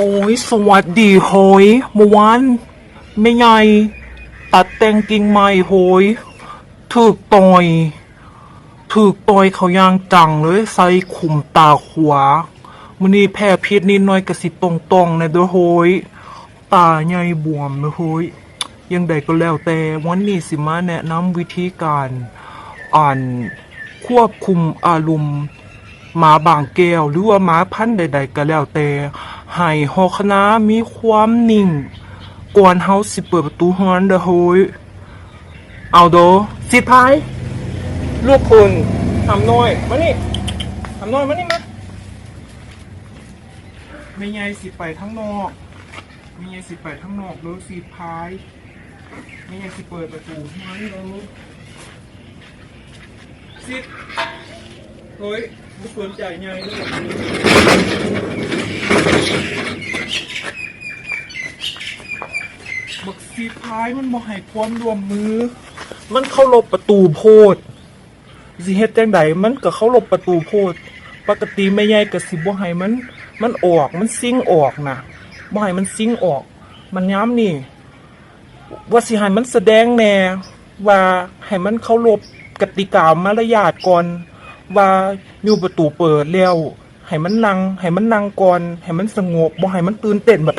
โอ้ยสวัสดีโหยเมื่อวานไม่ไง ตัดแต่งกิ่งไม้โหยถูกต่อยถูกต่อยเขายางจังเลยใส่ขุมตาขวามันนี่แพ้พิษนิดหน่อยกระสิตรงตรงๆนะด้อโหยตาใหญ่บวมนะโหยยังใดก็แล้วแต่วันนี้สิมาแนะนำวิธีการอ่านควบคุมอารมณ์หมาบางแก้วหรือว่าหมาพันธุ์ใด ๆ ก็แล้วแต่ ให้หอคณะมีความนิ่ง ก่อนเฮาสิเปิดประตูเฮือนเด้อโหยเอาโดสิท้ายลูกคุณทำน้อย มานี่ทำน้อย มานี่มาไม่ไงสิไปทั้งนอกไม่ไงสิไปทั้งนอกเด้อสิพายไม่ไงสิเปิดประตูเฮือนเดอสิเฮ้ยไม่สนใจไงเรื่อ บักซีพายมันบ่ให้ความรวมมือ มันเข้าลบประตูโพดสิเฮ็ดจังใดมันก็เข้าลบประตูโพด ปกติไม่ใหญ่ก็สิบ่ให้มัน มันออกมันซิ่งออกนะบ่ให้มันซิ่งออก มันย้ำนี่ ว่าสิให้มันแสดงแน่ว่าให้มันเคารพกติกามารยาทก่อนว่าอยู่ประตูเปิดแล้ว ให้มันนั่งให้มันนั่งก่อนให้มันสงบบ่ให้มันตื่นเต้นแบบ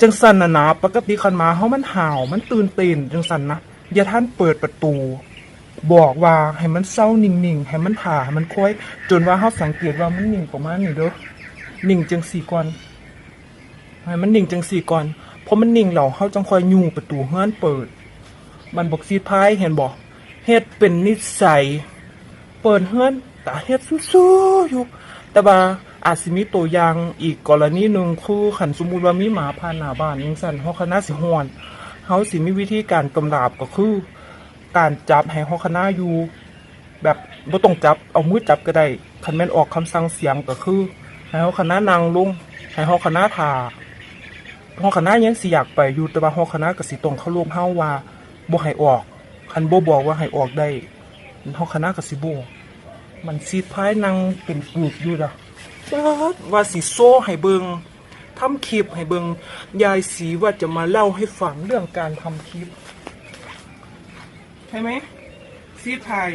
จังสันนะนะปกติคันมาเฮามันห่าว มันตื่นเต้นจังสันนะอย่าท่านเปิดประตู บอกว่าให้มันเศร้านิ่งๆให้มันถ่าให้มันค่อยจนว่าเฮาสังเกตว่ามันนิ่งประมาณนี้เด้อนิ่งจังสี่ก่อนให้มันนิ่งจังสี่ก่อนเพราะมันนิ่งแล้วเขาจังคอยยูประตูเฮือนเปิด มันบอกซีพายเห็นบอกเฮ็ดเป็นนิสัยเปิดเฮือนต่เฮ็ดสู้ๆอยู่ แต่ว่าอาจสิมีตัวอย่างอีกกรณีหนึ่งคือขันสมมุติว่ามีหมาผ่านหน้าบ้านยังสั่นเฮาคณะสิฮอนเฮาสิมีวิธีการกำราบก็คือ การจับให้เฮาคณะอยู่ แบบบ่ต้องจับเอามือจับก็ได้คันแม่นออกคำสั่งเสียงก็คือให้เฮาคณะนั่งลงให้เฮาคณะท่าห้อคณะยังสิอยากไปอยู่แต่ว่าห้อคณะก็สิต้องเข้าร่วมเฮาว่าบ่ให้ออกคันบ่บอกว่าให้ออกได้ห้อคณะก็สิบ่ มันซีดพายนั่งเป็นกึกอยู่ละจัดว่าสิโซ่ให้เบิงทำคลิปให้เบิงยายสีว่าจะมาเล่าให้ฟังเรื่องการทำคลิป ใช่ไหมซีดพาย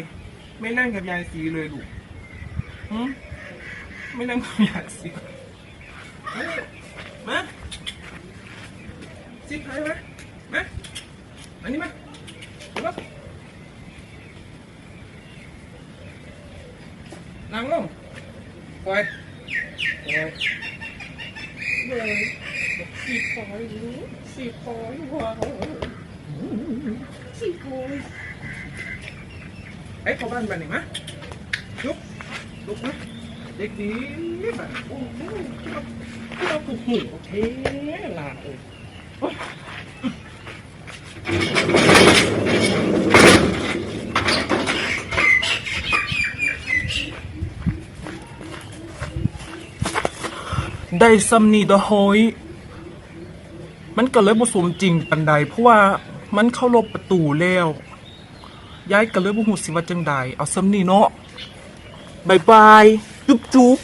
ไม่นั่งกับยายสีเลยลูกหืมไม่นั่งกับยายสีมานี่มาซิปหายมาอันนี้มาเอามา นั่งลงปล่อยปล่อยเลยบอกสีปล่อยรู้สีปล่อยว้าวสีปล่อยไอ้ยเข้าบ้านบ้านหนมะลุกลุกนะเด็กดีแบบโอ้โหเราถูกหูโอเคลาเออ ได้ซัมนี่ดะโฮยมันก็เลยบ่สมจริงปันใด เพราะว่ามันเข้าลบประตูแล้วย้ายก็เลยบ่ฮู้สิว่าจังใดเอาซัมนี่เนาะบายบายจุ๊บจุ๊บ